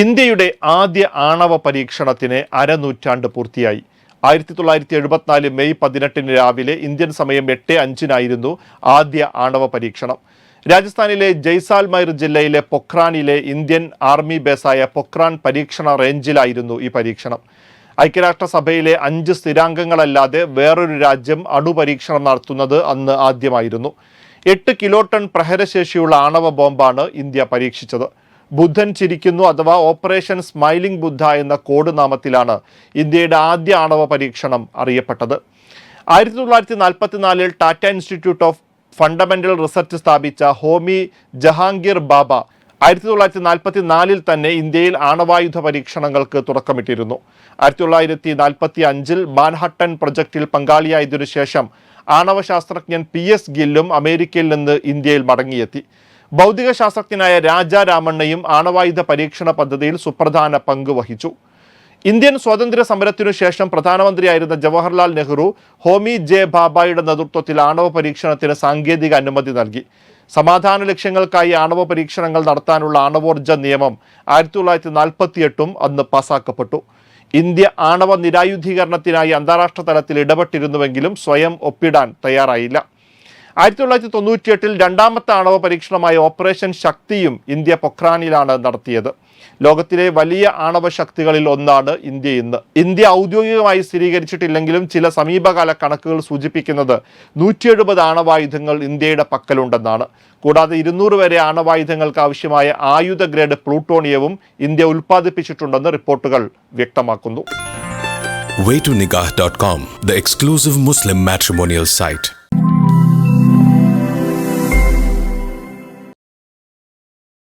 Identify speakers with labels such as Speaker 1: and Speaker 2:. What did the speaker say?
Speaker 1: ഇന്ത്യയുടെ ആദ്യ ആണവ പരീക്ഷണത്തിന് അരനൂറ്റാണ്ട് പൂർത്തിയായി. ആയിരത്തി തൊള്ളായിരത്തി എഴുപത്തിനാല് മെയ് പതിനെട്ടിന് രാവിലെ ഇന്ത്യൻ സമയം എട്ട് അഞ്ചിനായിരുന്നു ആദ്യ ആണവ പരീക്ഷണം. രാജസ്ഥാനിലെ ജയ്സാൽമൈർ ജില്ലയിലെ പൊഖ്രാനിലെ ഇന്ത്യൻ ആർമി ബേസായ പൊഖ്രാൻ പരീക്ഷണ റേഞ്ചിലായിരുന്നു ഈ പരീക്ഷണം. ഐക്യരാഷ്ട്രസഭയിലെ അഞ്ച് സ്ഥിരാംഗങ്ങളല്ലാതെ വേറൊരു രാജ്യം അണുപരീക്ഷണം നടത്തുന്നത് അന്ന് ആദ്യമായിരുന്നു. എട്ട് കിലോ ടൺ പ്രഹരശേഷിയുള്ള ആണവ ബോംബാണ് ഇന്ത്യ പരീക്ഷിച്ചത്. ബുദ്ധൻ ചിരിക്കുന്നു അഥവാ ഓപ്പറേഷൻ സ്മൈലിംഗ് ബുദ്ധ എന്ന കോഡ് നാമത്തിലാണ് ഇന്ത്യയുടെ ആദ്യ ആണവ പരീക്ഷണം അറിയപ്പെട്ടത്. ആയിരത്തി തൊള്ളായിരത്തി നാൽപ്പത്തിനാലിൽ Tata Institute of Fundamental Research സ്ഥാപിച്ച ഹോമി ജഹാംഗീർ ബാബ ആയിരത്തി തൊള്ളായിരത്തി നാൽപ്പത്തി നാലിൽ തന്നെ ഇന്ത്യയിൽ ആണവായുധ പരീക്ഷണങ്ങൾക്ക് തുടക്കമിട്ടിരുന്നു. ആയിരത്തി തൊള്ളായിരത്തി നാൽപ്പത്തി അഞ്ചിൽ മാൻഹട്ടൻ പ്രൊജക്റ്റിൽ പങ്കാളിയായതിനു ശേഷം ആണവ ശാസ്ത്രജ്ഞൻ പി എസ് ഗില്ലും അമേരിക്കയിൽ നിന്ന് ഇന്ത്യയിൽ മടങ്ങിയെത്തി. ഭൗതിക ശാസ്ത്രജ്ഞനായ രാജാ രാമണ്ണയും ആണവായുധ പരീക്ഷണ പദ്ധതിയിൽ സുപ്രധാന പങ്ക് വഹിച്ചു. ഇന്ത്യൻ സ്വാതന്ത്ര്യ സമരത്തിനു ശേഷം പ്രധാനമന്ത്രിയായിരുന്ന ജവഹർലാൽ നെഹ്റു ഹോമി ജെ ബാബായുടെ നേതൃത്വത്തിൽ ആണവ പരീക്ഷണത്തിന് സാങ്കേതിക അനുമതി നൽകി. സമാധാന ലക്ഷ്യങ്ങൾക്കായി ആണവ പരീക്ഷണങ്ങൾ നടത്താനുള്ള ആണവോർജ നിയമം ആയിരത്തി തൊള്ളായിരത്തി നാൽപ്പത്തിയെട്ടും അന്ന് പാസാക്കപ്പെട്ടു. ഇന്ത്യ ആണവ നിരായുധീകരണത്തിനായി അന്താരാഷ്ട്ര തലത്തിൽ ഇടപെട്ടിരുന്നുവെങ്കിലും സ്വയം ഒപ്പിടാൻ തയ്യാറായില്ല. ആയിരത്തി തൊള്ളായിരത്തി തൊണ്ണൂറ്റിയെട്ടിൽ രണ്ടാമത്തെ ആണവ പരീക്ഷണമായ ഓപ്പറേഷൻ ശക്തിയും ഇന്ത്യ പൊഖ്രാനിലാണ് നടത്തിയത്. ലോകത്തിലെ വലിയ ആണവ ശക്തികളിൽ ഒന്നാണ് ഇന്ത്യ ഇന്ന്. ഇന്ത്യ ഔദ്യോഗികമായി സ്ഥിരീകരിച്ചിട്ടില്ലെങ്കിലും ചില സമീപകാല കണക്കുകൾ സൂചിപ്പിക്കുന്നത് നൂറ്റി എഴുപത് ആണവായുധങ്ങൾ ഇന്ത്യയുടെ പക്കലുണ്ടെന്നാണ്. കൂടാതെ ഇരുന്നൂറ് വരെ ആണവായുധങ്ങൾക്ക് ആവശ്യമായ ആയുധ ഗ്രേഡ് പ്ലൂട്ടോണിയവും ഇന്ത്യ ഉൽപ്പാദിപ്പിച്ചിട്ടുണ്ടെന്ന് റിപ്പോർട്ടുകൾ വ്യക്തമാക്കുന്നു.
Speaker 2: Waytonikah.com, the exclusive Muslim matrimonial site.